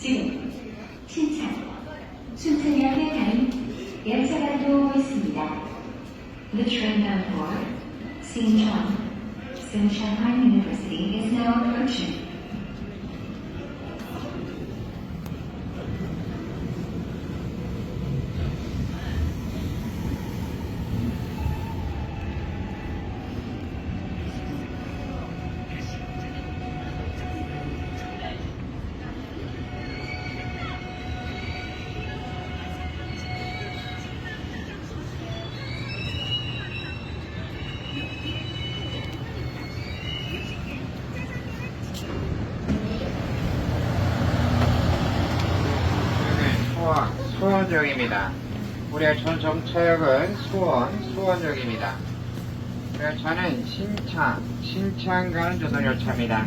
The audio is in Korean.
지금 신천, 순천역에 가는 열차가 들어오고 있습니다. The train bound for Sinchon, Sinshanghai University is now approaching. 수원, 수원역입니다. 우리의 전 정차역은 수원, 수원역입니다. 열차는 신창, 신창 가는 전동열차입니다.